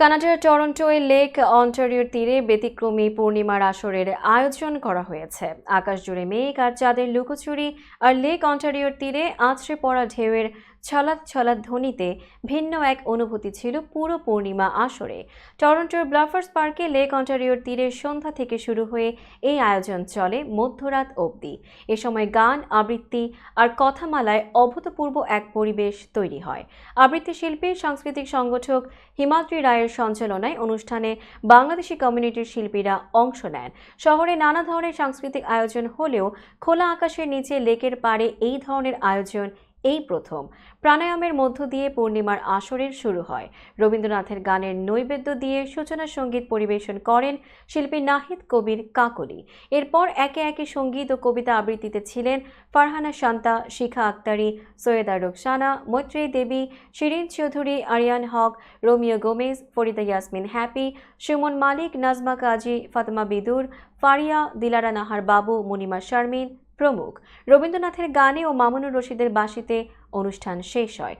কানাডার টরন্টোয় লেক অন্টারিওর তীরে ব্যতিক্রমী পূর্ণিমার আসরের আয়োজন করা হয়েছে। আকাশ জুড়ে মেঘ আর চাঁদের লুকোচুরি, আর লেক অন্টারিওর তীরে আছড়ে পড়া ঢেউয়ের ছলাৎ ছলাৎ ধ্বনিতে ভিন্ন এক অনুভূতি ছিল পুরো পূর্ণিমা আসরে। টরন্টোর ব্লাফার্স পার্কে লেক অন্টারিওর তীরে সন্ধ্যা থেকে শুরু হয়ে এই আয়োজন চলে মধ্যরাত অবধি। এ সময় গান, আবৃত্তি আর কথামালায় অভূতপূর্ব এক পরিবেশ তৈরি হয়। আবৃত্তি শিল্পী, সাংস্কৃতিক সংগঠক হিমাদ্রি রায়ের সঞ্চালনায় অনুষ্ঠানে বাংলাদেশি কমিউনিটির শিল্পীরা অংশ নেন। শহরে নানা ধরনের সাংস্কৃতিক আয়োজন হলেও খোলা আকাশের নিচে লেকের পাড়ে এই ধরনের আয়োজন এই প্রথম। প্রাণায়ামের মধ্য দিয়ে পূর্ণিমার আসরের শুরু হয়। রবীন্দ্রনাথের গানের নৈবেদ্য দিয়ে সূচনা সংগীত পরিবেশন করেন শিল্পী নাহিদ কবির কাকলি। এরপর একে একে সংগীত ও কবিতা আবৃত্তিতে ছিলেন Farhana Shanta, Shikha Aktari, Syeda Roksana, Maitreyi Devi, Shirin Chowdhury, Ariyan Haque, Romeo Gomez, Farida Yasmin happy, Suman Malik, Nazma Kazi, Fatema Bidur, Faria, Dilara Nahar Babu, Monima Sharmin প্রমুখ। রবীন্দ্রনাথের গানে ও মামুনুর রশিদের বাঁশিতে অনুষ্ঠান শেষ হয়।